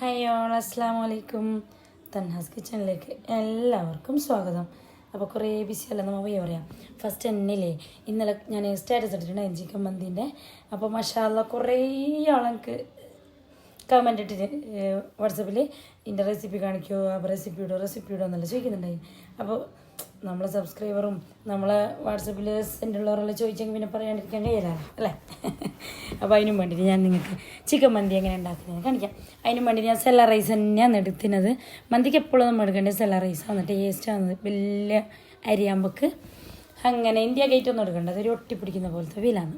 Hi all അസ്സാം വലൈക്കും തന്നാസ് കിച്ചണിലേക്ക് എല്ലാവർക്കും സ്വാഗതം. അപ്പോൾ കുറേ ബിസി അല്ല നമ്മൾ പോയി പറയാം. ഫസ്റ്റ് എന്നില്ലേ ഇന്നലെ ഞാൻ സ്റ്റാറ്റസ് ഇട്ടിട്ടുണ്ട് ചിക്കൻ മന്തിന്റെ അപ്പോൾ മഷാല കുറേ ആളെനിക്ക് കമന്റ് ഇട്ടിട്ട് വാട്സപ്പിൽ ഇതിന്റെ റെസിപ്പി കാണിക്കുമോ അപ്പോൾ റെസിപ്പി ഇടുമോ റെസിപ്പി ഇടുമോ എന്നല്ല ചോദിക്കുന്നുണ്ടായി. അപ്പോൾ നമ്മളെ സബ്സ്ക്രൈബറും നമ്മളെ വാട്സപ്പിൽ സെന്റുള്ളവരെല്ലാം ചോദിച്ചെങ്കിൽ പിന്നെ പറയാണ്ടിരിക്കാൻ കഴിയില്ല അല്ലേ? അപ്പോൾ അതിനും വേണ്ടിയിട്ട് ഞാൻ നിങ്ങൾക്ക് ചിക്കൻ മന്തി എങ്ങനെ ഉണ്ടാക്കുന്നത് കാണിക്കാം. അതിനും വേണ്ടി ഞാൻ സെല്ല റൈസ് തന്നെയാണ് എടുക്കുന്നത്. മന്തിക്ക് എപ്പോഴും നമ്മൾ എടുക്കേണ്ടത് സെല്ല റൈസാണ് ടേസ്റ്റാണ് വലിയ അരിയാമ്പക്ക് അങ്ങനെ ഇന്ത്യ ഗേറ്റ് ഒന്നും എടുക്കണ്ട. അതൊരു ഒട്ടിപ്പിടിക്കുന്ന പോലത്തെ വിലാണ്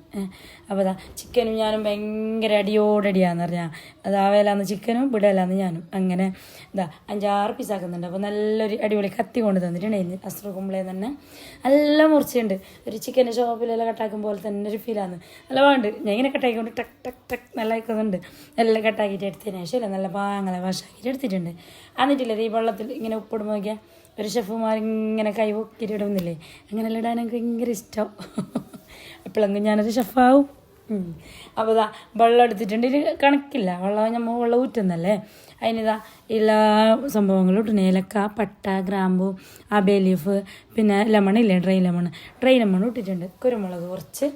അപ്പോൾ അതാ ചിക്കനും ഞാനും ഭയങ്കര അടിയോടടിയാന്ന് പറഞ്ഞാൽ അത് ആ വേലാന്ന് ചിക്കനും വിടലാന്ന് ഞാനും. അങ്ങനെ ഇതാ അഞ്ചാറ് പീസാക്കുന്നുണ്ട് അപ്പോൾ നല്ലൊരു അടിപൊളി കത്തി കൊണ്ട് തന്നിട്ടുണ്ടായിരുന്നു അസ്ര കുമ്പളേ തന്നെ. നല്ല മുറിച്ചുണ്ട് ഒരു ചിക്കന്റെ ഷോപ്പിലെല്ലാം കട്ടാക്കും പോലെ തന്നെ ഒരു ഫീലാണ് നല്ല വേണ്ട ഞാൻ ഇങ്ങനെ കട്ടാക്കിക്കൊണ്ട് ടക്ക് ടക്ക് ടക്ക് നല്ല ആക്കുന്നുണ്ട്. നല്ല കട്ടാക്കിയിട്ട് എടുത്തതിന് ശേഷം നല്ല പാങ്ങളെ വാഷാക്കിയിട്ട് എടുത്തിട്ടുണ്ട്. എന്നിട്ടില്ലേ ഈ വെള്ളത്തിൽ ഇങ്ങനെ ഉപ്പിടുമ്പോൾ നോക്കിയാൽ ഒരു ഷെഫുമാർ ഇങ്ങനെ കൈ പൊക്കിയിട്ട് ഇടുന്നില്ലേ? അങ്ങനെല്ലാം ഇടാൻ എനിക്ക് ഭയങ്കര ഇഷ്ടം. എപ്പോഴെങ്കിലും ഞാനൊരു ഷെഫാവും. അപ്പോൾ ഇതാ വെള്ളം എടുത്തിട്ടുണ്ട്. ഇത് കണക്കില്ല. വെള്ളം നമ്മൾ വെള്ളം ഊറ്റുന്നല്ലേ അതിനിതാ എല്ലാ സംഭവങ്ങളും ഇട്ടുണ്ട് ഏലക്ക പട്ട ഗ്രാമ്പു ആ ബേ ലീഫ് പിന്നെ ലെമൺ ഇല്ലേ? Dry lemon. ഡ്രൈ ലെമൺ ഇട്ടിട്ടുണ്ട്. കുരുമുളക് കുറച്ച്.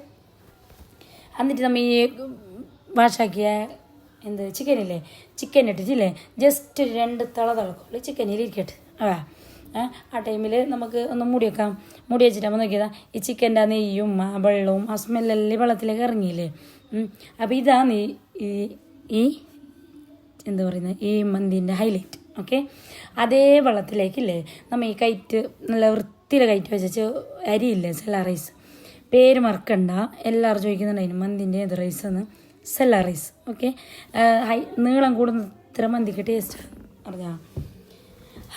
എന്നിട്ട് നമ്മൾ ഈ വാഷാക്കിയ എന്ത്? ചിക്കനില്ലേ? ചിക്കൻ ഇട്ടിട്ടില്ലേ? ജസ്റ്റ് രണ്ട് തള തിളക്കുള്ളൂ. ചിക്കനിൽ ഇരിക്കട്ടെ. ആ. ആ ടൈമിൽ നമുക്ക് ഒന്ന് മൂടി വെക്കാം. മൂടി വെച്ചിട്ടാകുമ്പോൾ നോക്കിയതാ ഈ ചിക്കന്റെ ആ നെയ്യും ആ വെള്ളവും ആ സ്മെല്ലെല്ലാം വെള്ളത്തിലേക്ക് ഇറങ്ങിയില്ലേ? അപ്പോൾ ഇതാണ് ഈ ഈ എന്താ പറയുന്നത് ഈ മന്തിന്റെ ഹൈലൈറ്റ് ഓക്കെ അതേ വെള്ളത്തിലേക്കില്ലേ നമ്മൾ ഈ കയറ്റ് നല്ല വൃത്തിയിൽ കയറ്റി വെച്ചു അരിയില്ലേ സെല്ല റൈസ് പേര് മറക്കണ്ട. എല്ലാവരും ചോദിക്കുന്നുണ്ടായിരുന്നു മന്തിന്റെ ഏത് റൈസ് എന്ന് സെല്ല റൈസ് ഓക്കെ ഹൈ നീളം കൂടുന്ന ഇത്ര മന്തിക്ക് ടേസ്റ്റ് അറിഞ്ഞാൽ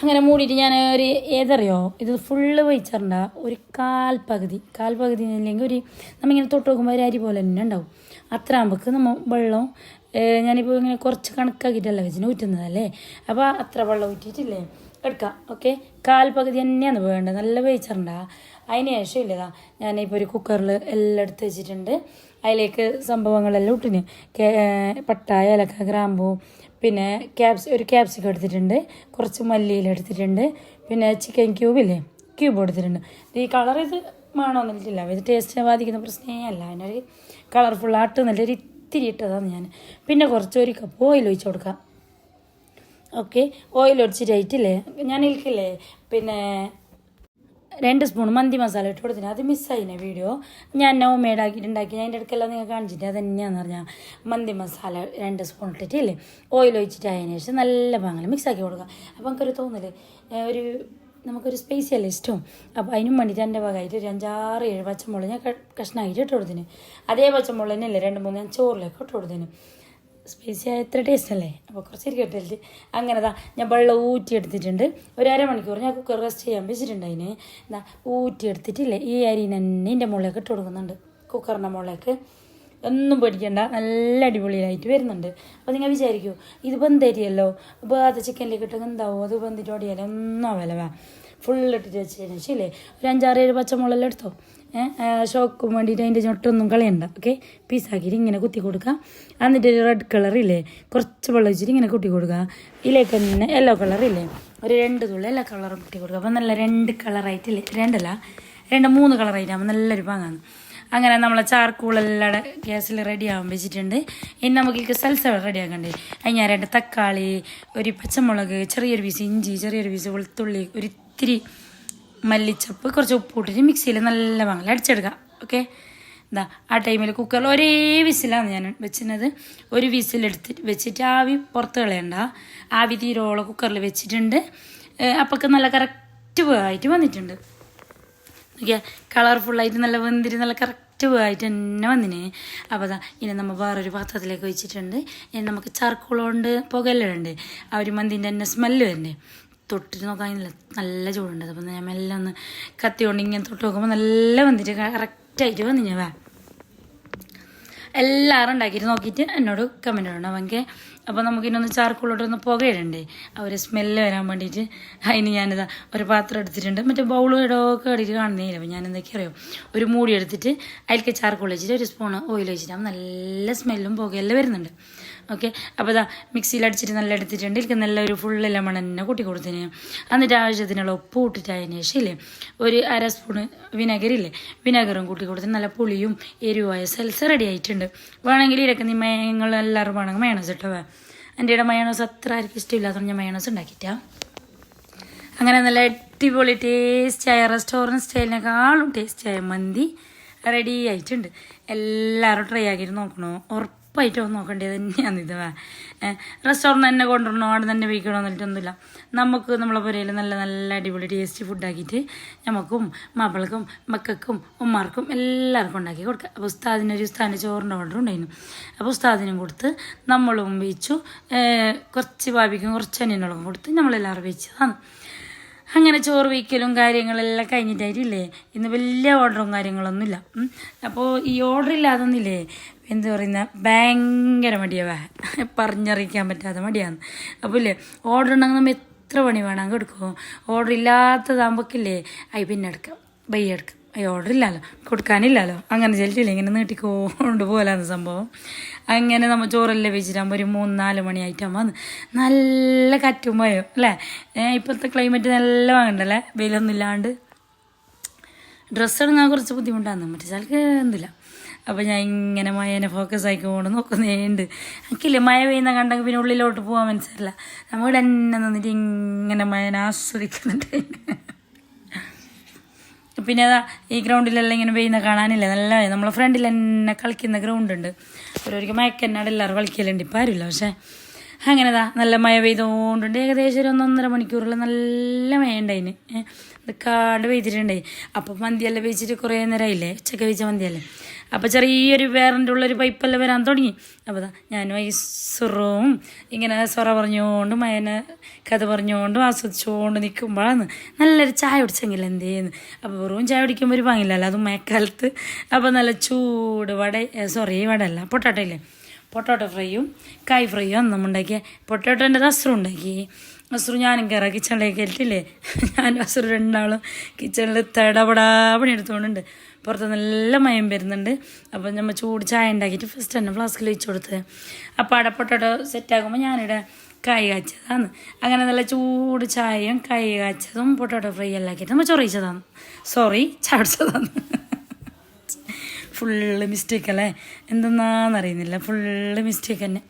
അങ്ങനെ മൂടിയിട്ട് ഞാൻ ഒരു ഏതറിയോ ഇത് ഫുള്ള് വെച്ചിട്ടുണ്ട ഒരു കാൽപകുതി കാൽപകുതി കാൽ പകുതി അല്ലെങ്കിൽ ഒരു നമ്മിങ്ങനെ തൊട്ട് നോക്കുമ്പോൾ ഒരു അരി പോലെ തന്നെ ഉണ്ടാവും. അത്ര ആകുമ്പോൾക്ക് നമ്മൾ വെള്ളം ഞാനിപ്പോൾ ഇങ്ങനെ കുറച്ച് കണക്കാക്കിയിട്ടല്ല വെച്ചിന് ഊറ്റുന്നതല്ലേ അപ്പോൾ അത്ര വെള്ളം ഊറ്റിയിട്ടില്ലേ? എടുക്കാം ഓക്കെ? കാൽപകുതി തന്നെയാണ് വേണ്ടത് നല്ല വേവിച്ചിട്ടുണ്ട അതിന് ശേഷം ഇല്ലതാ ഞാനിപ്പോൾ ഒരു കുക്കറിൽ എല്ലാം എടുത്ത് വെച്ചിട്ടുണ്ട്. അതിലേക്ക് സംഭവങ്ങളെല്ലാം ഇട്ടിന്. പട്ട ഏലക്ക ഗ്രാമ്പൂ പിന്നെ ക്യാപ്സ് ഒരു ക്യാപ്സിക്കം എടുത്തിട്ടുണ്ട്. കുറച്ച് മല്ലിയില എടുത്തിട്ടുണ്ട്. പിന്നെ ചിക്കൻ ക്യൂബില്ലേ ക്യൂബ് എടുത്തിട്ടുണ്ട്. ഈ കളർ ഇത് വേണമെന്നില്ല ഇത് ടേസ്റ്റിനെ ബാധിക്കുന്ന പ്രശ്നമേ അല്ല. അതിനൊരു കളർഫുൾ ആട്ട് നല്ലൊരു ഇത്തിരി ഇട്ടതാണ് ഞാൻ. പിന്നെ കുറച്ച് ഒരു കപ്പ് ഓയിൽ ഒഴിച്ച് കൊടുക്കാം. ഓക്കെ ഓയിൽ ഒഴിച്ചിട്ടായിട്ടില്ലേ ഞാൻ ഇരിക്കില്ലേ? പിന്നെ രണ്ട് സ്പൂൺ മന്തി മസാല ഇട്ട് കൊടുത്തിന് അത് മിസ്സായിനെ വീഡിയോ. ഞാൻ നോ മേഡാക്കിയിട്ട് ഉണ്ടാക്കി ഞാൻ എന്റെ അടുക്കെല്ലാം നിങ്ങൾ കാണിച്ചിട്ട് അത് പറഞ്ഞാൽ മന്തി മസാല രണ്ട് സ്പൂൺ ഇട്ടിട്ടില്ലേ? ഓയിൽ ഒഴിച്ചിട്ട് അതിന് ശേഷം നല്ല പാങ്ങൽ മിക്സാക്കി കൊടുക്കുക അപ്പോൾ നമുക്കൊരു തോന്നൽ ഒരു നമുക്കൊരു സ്പെഷ്യലിസ്റ്റും ഇഷ്ടവും അപ്പോൾ അതിനും വേണ്ടിയിട്ട് എന്റെ ഭാഗമായിട്ട് ഒരു അഞ്ചാറ് ഏഴ് പച്ചമുളക് ഞാൻ കഷ്ണമായിട്ട് ഇട്ട് കൊടുത്തിന്. അതേ പച്ചമുളക് തന്നെയല്ലേ? രണ്ട് മൂന്ന് ഞാൻ ചോറിലേക്ക് ഇട്ട് കൊടുത്തിന്. സ്പൈസി ആയ എത്ര ടേസ്റ്റ് അല്ലേ അപ്പോൾ കുറച്ച് ഇരിക്കട്ടെ അങ്ങനെ താ ഞാൻ വെള്ളം ഊറ്റി എടുത്തിട്ടുണ്ട് ഒരു അരമണിക്കൂർ ഞാൻ കുക്കർ റെസ്റ്റ് ചെയ്യാൻ വെച്ചിട്ടുണ്ട് അതിന്. എന്താ ഊറ്റി എടുത്തിട്ടില്ലേ ഈ അരി തന്നെ എന്റെ മുകളിലേക്ക് ഇട്ട് കൊടുക്കുന്നുണ്ട്. കുക്കറിന്റെ മുകളിലേക്ക്. ഒന്നും പേടിക്കണ്ട നല്ല അടിപൊളിയായിട്ട് വരുന്നുണ്ട്. അപ്പോൾ നിങ്ങൾ വിചാരിക്കൂ ഇത് ബന്ധരിയല്ലോ അത് ചിക്കനിലേക്ക് ഇട്ടെങ്കിൽ എന്താവും? അത് ബന്ധിട്ട് ഓടിയാലോ ഒന്നും ആവല വേ. ഫുൾ ഇട്ടിട്ട് വെച്ചതിന് ശരിയല്ലേ? ഒരു അഞ്ചാറ് ഏഴ് പച്ചമുളകെല്ലാം എടുത്തോ? ഷോക്കും വേണ്ടിയിട്ട് അതിന്റെ ചൊട്ടൊന്നും കളയണ്ട ഓക്കെ? പീസാക്കിയിട്ട് ഇങ്ങനെ കുത്തി കൊടുക്കുക എന്നിട്ട് ഒരു റെഡ് കളറില്ലേ കുറച്ച് വെള്ളം വെച്ചിട്ട് ഇങ്ങനെ കുത്തി കൊടുക്കുക. ഇതിലേക്ക് തന്നെ യെല്ലോ കളറില്ലേ ഒരു രണ്ട് തുള്ളി എല്ലാ കളറും കുത്തി കൊടുക്കുക. അപ്പം നല്ല രണ്ട് കളറായിട്ടില്ലേ രണ്ടല്ല? രണ്ട് മൂന്ന് കളറായിട്ടാകുമ്പോൾ നല്ലൊരു പാങ്ങാണ്. അങ്ങനെ നമ്മളെ ചാർക്കൂളെല്ലാം ഗ്യാസിൽ റെഡി ആകാൻ വെച്ചിട്ടുണ്ട്. ഇനി നമുക്ക് സൽസ റെഡി ആക്കണ്ടേ? അതിന് ഞാൻ രണ്ട് തക്കാളി ഒരു പച്ചമുളക് ചെറിയൊരു പീസ് ഇഞ്ചി ചെറിയൊരു പീസ് വെളുത്തുള്ളി ഒരു ഇത്തിരി മല്ലിച്ചപ്പ് കുറച്ച് ഉപ്പ് മിക്സിയിൽ നല്ല വാങ്ങൽ അടിച്ചെടുക്കുക. ഓക്കെ എന്താ ആ ടൈമിൽ കുക്കറിൽ ഒരേ വിസിലാണ് ഞാൻ വെച്ചിരുന്നത്. ഒരു വിസിലെടുത്ത് വെച്ചിട്ട് ആവി പുറത്ത് കളയണ്ട. ആവി തീരോളം കുക്കറിൽ വെച്ചിട്ടുണ്ട്. അപ്പൊക്കെ നല്ല കറക്റ്റ് ആയിട്ട് വന്നിട്ടുണ്ട്. നോക്കിയാൽ കളർഫുള്ളായിട്ട് നല്ല വെന്തിരി നല്ല കറക്റ്റ് ആയിട്ട് തന്നെ വന്നിന്. അപ്പോൾ അതാ ഇനി നമ്മൾ വേറൊരു പാത്രത്തിലേക്ക് വെച്ചിട്ടുണ്ട് ഇനി നമുക്ക് ചർക്കുളുകൊണ്ട് പുകയിലുണ്ട് ആ ഒരു മന്തിന്റെ തന്നെ സ്മെല്ല് വരണ്ടേ. തൊട്ടിട്ട് നോക്കാൻ നല്ല ചൂടുണ്ട്. അപ്പം ഞാൻ മെല്ലെ ഒന്ന് കത്തി കൊണ്ട് ഇങ്ങനെ തൊട്ട് നോക്കുമ്പോൾ നല്ല വന്നിട്ട് കറക്റ്റായിട്ട് വന്നു ഞാൻ വേ. എല്ലാവരും ഉണ്ടാക്കിയിട്ട് നോക്കിയിട്ട് എന്നോട് കമന്റ് ഇടണം. അവൻക്ക് അപ്പോൾ നമുക്കിനൊന്ന് ചാർക്കുള്ളോട്ടൊന്ന് പുകയിടണ്ടേ? ആ ഒരു സ്മെല്ല് വരാൻ വേണ്ടിയിട്ട് അതിന് ഞാനിതാ ഒരു പാത്രം എടുത്തിട്ടുണ്ട്. മറ്റേ ബൗൾ ഇടമൊക്കെ ഇടയിട്ട് കാണുന്നില്ല അപ്പോൾ ഞാൻ എന്തൊക്കെ അറിയോ? ഒരു മൂടി എടുത്തിട്ട് അതിലേക്ക് ചാർക്കുള്ള വെച്ചിട്ട് ഒരു സ്പൂൺ ഓയിൽ വെച്ചിട്ട്. നല്ല സ്മെല്ലും പുകയെല്ലാം വരുന്നുണ്ട്. ഓക്കെ? അപ്പോൾ ഇതാ മിക്സിയിൽ അടിച്ചിട്ട് നല്ല എടുത്തിട്ടുണ്ട്. എനിക്ക് നല്ലൊരു ഫുള്ള് ലെമൺ തന്നെ കൂട്ടി കൊടുത്തിന് എന്നിട്ട് ആവശ്യത്തിനുള്ള ഉപ്പ് ഇട്ടിട്ടതിന് ശേഷം ഇല്ലേ ഒരു അര സ്പൂണ് വിനാഗിരില്ലേ വിനാഗറും കൂട്ടി കൊടുത്ത് നല്ല പുളിയും എരിവായ സൽസ റെഡി ആയിട്ടുണ്ട്. വേണമെങ്കിൽ ഇതൊക്കെ നീ മയങ്ങൾ എല്ലാവരും വേണമെങ്കിൽ മയണസ് ഇട്ടോ എന്റെ ഇവിടെ മയണസ് അത്ര ആർക്കും ഇഷ്ടമില്ലാത്തതുകൊണ്ട് ഞാൻ മയണസ് ഉണ്ടാക്കിയിട്ടാ. അങ്ങനെ നല്ല അടിപൊളി ടേസ്റ്റായ റെസ്റ്റോറന്റ് സ്റ്റൈലിനേക്കാളും ടേസ്റ്റായ മന്തി റെഡി ആയിട്ടുണ്ട്. എല്ലാവരും ട്രൈ ആക്കിയിട്ട് നോക്കണോ? ഉറപ്പായിട്ടും നോക്കേണ്ടത് തന്നെയാണ് ഇത്. റെസ്റ്റോറന്റ് തന്നെ കൊണ്ടുവരണോ? അവിടെ തന്നെ വയ്ക്കണോ എന്നിട്ടൊന്നുമില്ല. നമുക്ക് നമ്മളെ പുരയിൽ നല്ല നല്ല അടിപൊളി ടേസ്റ്റി ഫുഡാക്കിയിട്ട് നമുക്കും മാപ്പിളക്കും മക്കൾക്കും ഉമ്മാർക്കും എല്ലാവർക്കും ഉണ്ടാക്കി കൊടുക്കുക അപ്പോൾ ഉസ്താദിന് ഒരു ഉസ്താദിന്റെ ചോറിന്റെ ഓർഡർ ഉണ്ടായിരുന്നു. അപ്പോൾ ഉസ്താദിനും കൊടുത്ത് നമ്മളും വെച്ചു. കുറച്ച് ഭാവിക്കും കുറച്ച് അനിയനോളം കൊടുത്ത് നമ്മളെല്ലാവരും വെച്ചതാണ്. അങ്ങനെ ചോറ് വയ്ക്കലും കാര്യങ്ങളെല്ലാം കഴിഞ്ഞിട്ടായിട്ടില്ലേ? ഇന്ന് വലിയ ഓർഡറും കാര്യങ്ങളൊന്നുമില്ല. അപ്പോൾ ഈ ഓർഡർ ഇല്ലാതൊന്നില്ലേ എന്താ പറയുന്ന ഭയങ്കര മടിയാവാ പറഞ്ഞറിയിക്കാൻ പറ്റാത്ത മടിയാണ് അപ്പോൾ ഇല്ലേ ഓർഡർ ഉണ്ടെങ്കിൽ നമ്മൾ എത്ര പണി വേണം? എടുക്കും? ഓർഡർ ഇല്ലാത്തതാകുമ്പോക്കില്ലേ അയ് പിന്നെ എടുക്കാം. ബൈ എടുക്കാം. അയ്യ ഓർഡർ ഇല്ലല്ലോ കൊടുക്കാനില്ലല്ലോ അങ്ങനെ ചെല്ലില്ല ഇങ്ങനെ നീട്ടിക്കൊണ്ട് പോകലാന്ന് സംഭവം. അങ്ങനെ നമ്മൾ ചോറെല്ലാം വെച്ചിട്ടാകുമ്പോൾ ഒരു മൂന്ന് നാല് മണിയായിട്ടാകുമ്പോൾ വന്ന്. നല്ല കറ്റും പോയോ അല്ലേ? ഇപ്പോഴത്തെ ക്ലൈമറ്റ് നല്ല വാങ്ങണ്ടല്ലേ വെയിലൊന്നും ഇല്ലാണ്ട് ഡ്രസ്സ് ഇടുങ്ങാൻ കുറച്ച് ബുദ്ധിമുട്ടാണ് മറ്റേ സ്ഥലത്ത് എന്തില്ല. അപ്പോൾ ഞാൻ ഇങ്ങനെ മഴേനെ ഫോക്കസ് ആക്കി പോകണം നോക്കുന്നേണ്ട് എനിക്കില്ലേ മഴ പെയ്യുന്ന കണ്ടെങ്കിൽ പിന്നെ ഉള്ളിലോട്ട് പോകാൻ മനസ്സിലല്ല നമ്മൾ തന്നെ നിന്നിട്ട് ഇങ്ങനെ മഴനെ ആസ്വദിക്കുന്നുണ്ട്. പിന്നെ അതാ ഈ ഗ്രൗണ്ടിലെല്ലാം ഇങ്ങനെ പെയ്യുന്ന കാണാനില്ല? നല്ല നമ്മളെ ഫ്രണ്ടിൽ തന്നെ കളിക്കുന്ന ഗ്രൗണ്ട് ഉണ്ട് ഓരോരിക്കും മയക്കന്നാട് എല്ലാവരും കളിക്കലുണ്ട്. ഇപ്പം ആരുമില്ല പക്ഷേ അങ്ങനെതാ നല്ല മഴ പെയ്തുകൊണ്ടുണ്ട് ഏകദേശം ഒരു ഒന്നൊന്നര മണിക്കൂറുള്ള നല്ല മഴ ഉണ്ടായിന് കാട് പെയ്തിട്ടുണ്ടായി. അപ്പം മന്തിയെല്ലാം വെച്ചിട്ട് കുറേ നേരമായില്ലേ ഉച്ചയ്ക്ക് വെച്ച മന്തിയല്ലേ അപ്പോൾ ചെറിയൊരു വേറന്റെ ഉള്ളൊരു പൈപ്പെല്ലാം വരാൻ തുടങ്ങി. അപ്പോൾ ഞാൻ ഞാനും ഈ സുറവും ഇങ്ങനെ സൊറ പറഞ്ഞുകൊണ്ടും മയനെ കഥ പറഞ്ഞുകൊണ്ടും ആസ്വദിച്ചുകൊണ്ട് നിൽക്കുമ്പോഴാണ് നല്ലൊരു ചായ കുടിച്ചെങ്കിൽ എന്തേന്ന്. അപ്പോൾ വെറും ചായ കുടിക്കുമ്പോൾ ഒരു പാങ്ങില്ലല്ലോ അതും മഴക്കാലത്ത് അപ്പോൾ നല്ല ചൂട് വട സോറി വടയല്ല അല്ല പൊട്ടാട്ടോ ഫ്രൈയും കായ് ഫ്രൈയും അന്ന് ഉണ്ടാക്കിയ. പൊട്ടാട്ടോന്റെ അസ്രം ഉണ്ടാക്കി. അസുറു ഞാനും കയറാം കിച്ചണിലേക്ക് കയറ്റില്ലേ ഞാനും അസുറ രണ്ടാളും കിച്ചണിൽ തടപടാ പണി എടുത്തുകൊണ്ടുണ്ട് പുറത്ത് നല്ല മയം വരുന്നുണ്ട്. അപ്പോൾ നമ്മൾ ചൂട് ചായ ഉണ്ടാക്കിയിട്ട് ഫസ്റ്റ് തന്നെ ഫ്ലാസ്കിൽ വെച്ച് കൊടുത്തത് അപ്പോൾ അവിടെ പൊട്ടാട്ടോ സെറ്റാക്കുമ്പോൾ ഞാനിവിടെ കൈ കാച്ചതാണ്. അങ്ങനെ നല്ല ചൂട് ചായയും കൈ കാച്ചതും പൊട്ടോട്ടോ ഫ്രൈ എല്ലാം ആക്കിയിട്ട് നമ്മൾ ചൊറിയിച്ചതാണ് സോറി ചാടിച്ചതാണ്. ഫുള്ള് മിസ്റ്റേക്ക് അല്ലേ? എന്തെന്നാന്നറിയുന്നില്ല ഫുള്ള് മിസ്റ്റേക്ക് തന്നെ.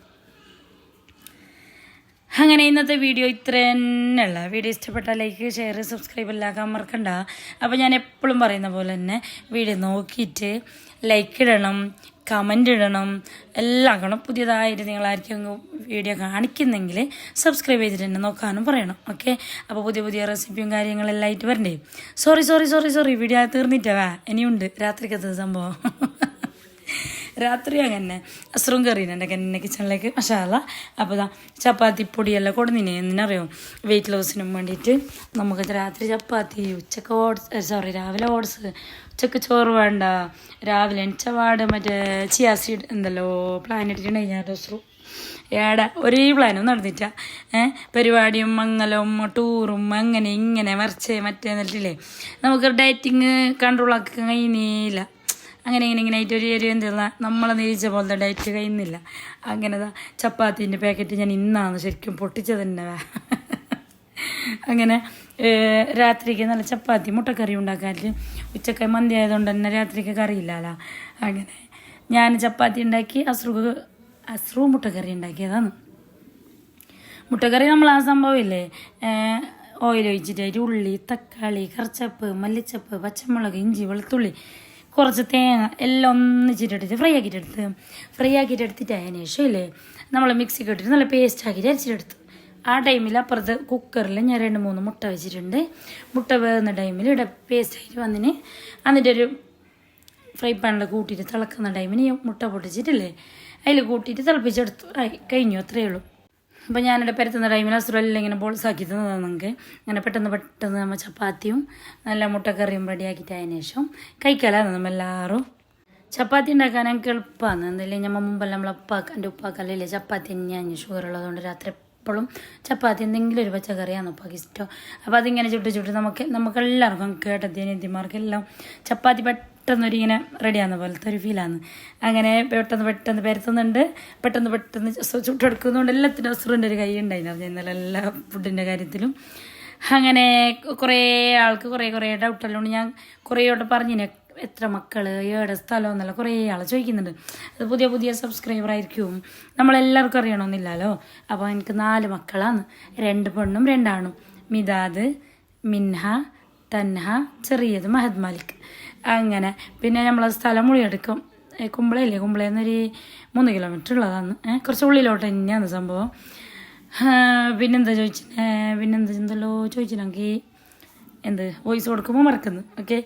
അങ്ങനെ ഇന്നത്തെ വീഡിയോ ഇത്ര തന്നെയുള്ള വീഡിയോ ഇഷ്ടപ്പെട്ടാൽ ലൈക്ക് ഷെയർ സബ്സ്ക്രൈബ് എല്ലാം മറക്കണ്ട. അപ്പോൾ ഞാൻ എപ്പോഴും പറയുന്ന പോലെ തന്നെ വീഡിയോ നോക്കിയിട്ട് ലൈക്ക് ഇടണം കമന്റ് ഇടണം എല്ലാം ആക്കണം. പുതിയതായിട്ട് നിങ്ങളായിരിക്കും വീഡിയോ കാണിക്കുന്നെങ്കിൽ സബ്സ്ക്രൈബ് ചെയ്തിട്ട് തന്നെ നോക്കാനും പറയണം. ഓക്കെ അപ്പോൾ പുതിയ പുതിയ റെസിപ്പിയും കാര്യങ്ങളെല്ലാം ആയിട്ട് വരണ്ടേ? Sorry sorry sorry sorry video തീർന്നിട്ടാ വാ ഇനിയുണ്ട്. രാത്രിക്കത്തെ സംഭവം. രാത്രി അങ്ങനെ അസ്രം കയറിന് എന്റെ കിച്ചണിലേക്ക് മഷാല അപ്പോൾ ഇതാ ചപ്പാത്തി പൊടിയെല്ലാം കൊടുന്നിനെ എന്തിനറിയോ? വെയിറ്റ് ലോസിനും വേണ്ടിയിട്ട് നമുക്ക് രാത്രി ചപ്പാത്തി ഉച്ചയ്ക്ക് ഓട്സ് സോറി രാവിലെ ഓട്സ് ഉച്ചയ്ക്ക് ചോറ് വേണ്ട. രാവിലെ എണിച്ചപാട് മറ്റേ ചിയാസീഡ് എന്തല്ലോ പ്ലാൻ ഇട്ടിട്ടുണ്ടെങ്കിൽ ഞാൻ അസ്രു ഏടാ ഒരേ പ്ലാനും നടന്നിട്ട ഏഹ് പരിപാടിയും മംഗലവും ടൂറും അങ്ങനെ ഇങ്ങനെ മറിച്ച് മറ്റേ എന്നിട്ടില്ലേ? നമുക്ക് ഡയറ്റിങ് കൺട്രോൾ ആക്കാൻ കഴിയുന്നില്ല അങ്ങനെ ഇങ്ങനെ ഇങ്ങനെ ആയിട്ട് ഒരു ഒരു എന്തുള്ള നമ്മളെ നിരീച്ച പോലത്തെ ഡയറ്റ് കഴിയുന്നില്ല അങ്ങനെ ചപ്പാത്തിന്റെ പാക്കറ്റ് ഞാൻ ഇന്നാണ് ശരിക്കും പൊട്ടിച്ചത് തന്നെ അങ്ങനെ രാത്രിക്ക് നല്ല ചപ്പാത്തി മുട്ടക്കറി ഉണ്ടാക്കാറില്ല ഉച്ചയ്ക്ക് മന്തി ആയതുകൊണ്ട് തന്നെ രാത്രിക്ക് കറിയില്ലല്ലോ അങ്ങനെ ഞാൻ ചപ്പാത്തി ഉണ്ടാക്കി അസ്രു അസ്രു മുട്ടക്കറി ഉണ്ടാക്കിയതാണ്. മുട്ടക്കറി നമ്മൾ ആ സംഭവമില്ലേ ഓയിൽ ഒഴിച്ചിട്ട് ഉള്ളി തക്കാളി കറച്ചപ്പ് മല്ലിച്ചപ്പ് പച്ചമുളക് ഇഞ്ചി വെളുത്തുള്ളി കുറച്ച് തേങ്ങ എല്ലാം ഒന്നിച്ചിട്ടെടുത്ത് ഫ്രൈ ആക്കിയിട്ടെടുത്ത്. ഫ്രൈ ആക്കിയിട്ട് എടുത്തിട്ട് അതിന് ശേഷം ഇല്ലേ നമ്മൾ മിക്സിക്ക് ഇട്ടിട്ട് നല്ല പേസ്റ്റ് ആക്കിയിട്ട് അരച്ചിട്ടെടുത്തു ആ ടൈമിൽ അപ്പുറത്ത് കുക്കറിൽ ഞാൻ രണ്ട് മൂന്ന് മുട്ട വെച്ചിട്ടുണ്ട്. മുട്ട വേകുന്ന ടൈമിൽ ഇവിടെ പേസ്റ്റ് ആയിട്ട് വന്നിന്. എന്നിട്ട് ഒരു ഫ്രൈ പാനിൽ കൂട്ടിയിട്ട് തിളക്കുന്ന ടൈമിന് മുട്ട പൊട്ടിച്ചിട്ടില്ലേ അതിൽ കൂട്ടിയിട്ട് തിളപ്പിച്ചെടുത്തു. കഴിഞ്ഞു അത്രയേ ഉള്ളൂ. അപ്പോൾ ഞാനിവിടെ പരത്തുന്ന ടൈമിൽ അസുറെല്ലാം ഇങ്ങനെ ബോൾസ് ആക്കി തന്നതാണ് നമുക്ക് അങ്ങനെ പെട്ടെന്ന് പെട്ടെന്ന് നമ്മൾ ചപ്പാത്തിയും നല്ല മുട്ടക്കറിയും റെഡിയാക്കിയിട്ട് അതിന് ശേഷം കഴിക്കലാണ് നമ്മൾ എല്ലാവരും ചപ്പാത്തി ഉണ്ടാക്കാൻ എനിക്ക് എളുപ്പമാണ് എന്തെങ്കിലും നമ്മൾ മുമ്പെല്ലാം നമ്മൾ ഉപ്പാക്ക എന്റെ ഉപ്പാക്കല്ലേ ചപ്പാത്തി തന്നെയാണ് ഷുഗർ ഉള്ളതുകൊണ്ട് രാത്രി എപ്പോഴും ചപ്പാത്തി എന്തെങ്കിലും ഒരു പച്ചക്കറിയാണ് ഉപ്പാക്ക് ഇഷ്ടം. അപ്പോൾ അതിങ്ങനെ ചുട്ട് ചുട്ട് നമുക്ക് നമുക്ക് എല്ലാവർക്കും കേട്ടത്തി അനിയത്തിമാർക്കെല്ലാം ചപ്പാത്തി പെട്ടെന്ന് പെട്ടെന്ന് ഒരു റെഡിയാകുന്ന പോലത്തെ ഒരു ഫീലാണ് അങ്ങനെ പെട്ടെന്ന് പെട്ടെന്ന് പരത്തുന്നുണ്ട്. പെട്ടെന്ന് പെട്ടെന്ന് ചുട്ടെടുക്കുന്നതുകൊണ്ട് എല്ലാത്തിന്റെ അസുറിന്റെ ഒരു കൈ ഉണ്ടായിരുന്നു ഇന്നലെ എല്ലാ ഫുഡിന്റെ കാര്യത്തിലും. അങ്ങനെ കുറേ ആൾക്ക് കുറേ കുറേ ഡൗട്ട് ഉള്ളതുകൊണ്ട് ഞാൻ കുറേ വട്ടം പറഞ്ഞിന് എത്ര മക്കൾ ഏടെ സ്ഥലം? എന്നല്ല കുറേ ആൾ ചോദിക്കുന്നുണ്ട്. അത് പുതിയ പുതിയ സബ്സ്ക്രൈബർ ആയിരിക്കും. നമ്മളെല്ലാവർക്കും അറിയണമെന്നില്ലല്ലോ അപ്പോൾ എനിക്ക് നാല് മക്കളാണ്. രണ്ട് പെണ്ണും രണ്ടാണും മിതാദ് മിൻഹ തൻഹ ചെറിയത് മഹദ് മാലിക്. അങ്ങനെ. പിന്നെ നമ്മൾ സ്ഥലം മുളിയെടുക്കും കുമ്പളയില്ലേ കുമ്പളയില്ലേ? കുമ്പളയെന്നൊരു മൂന്ന് കിലോമീറ്റർ ഉള്ളതാണ് കുറച്ച് ഉള്ളിലോട്ട് തന്നെയാണ് സംഭവം. പിന്നെന്താ ചോദിച്ചേ? പിന്നെന്താ എന്തല്ലോ ചോദിച്ചില്ലെങ്കിൽ എന്ത്? വോയിസ് കൊടുക്കുമ്പോൾ മറക്കുന്നു. ഓക്കെ.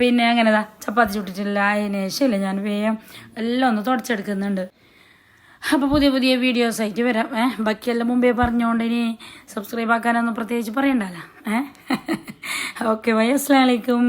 പിന്നെ അങ്ങനെതാ ചപ്പാത്തി ചുട്ടിട്ടില്ല അതിന് ശേഷമില്ല ഞാൻ വേഗം എല്ലാം ഒന്ന് തുടച്ചെടുക്കുന്നുണ്ട്. അപ്പോൾ പുതിയ പുതിയ വീഡിയോസ് ആയിട്ട് വരാം. ഏഹ് ബാക്കിയെല്ലാം മുമ്പേ പറഞ്ഞുകൊണ്ട് ഇനി സബ്സ്ക്രൈബ് ആക്കാനൊന്നും പ്രത്യേകിച്ച് പറയണ്ടല്ലോ. ഏഹ് ഓക്കെ ബൈ. അസ്സലാമലൈക്കും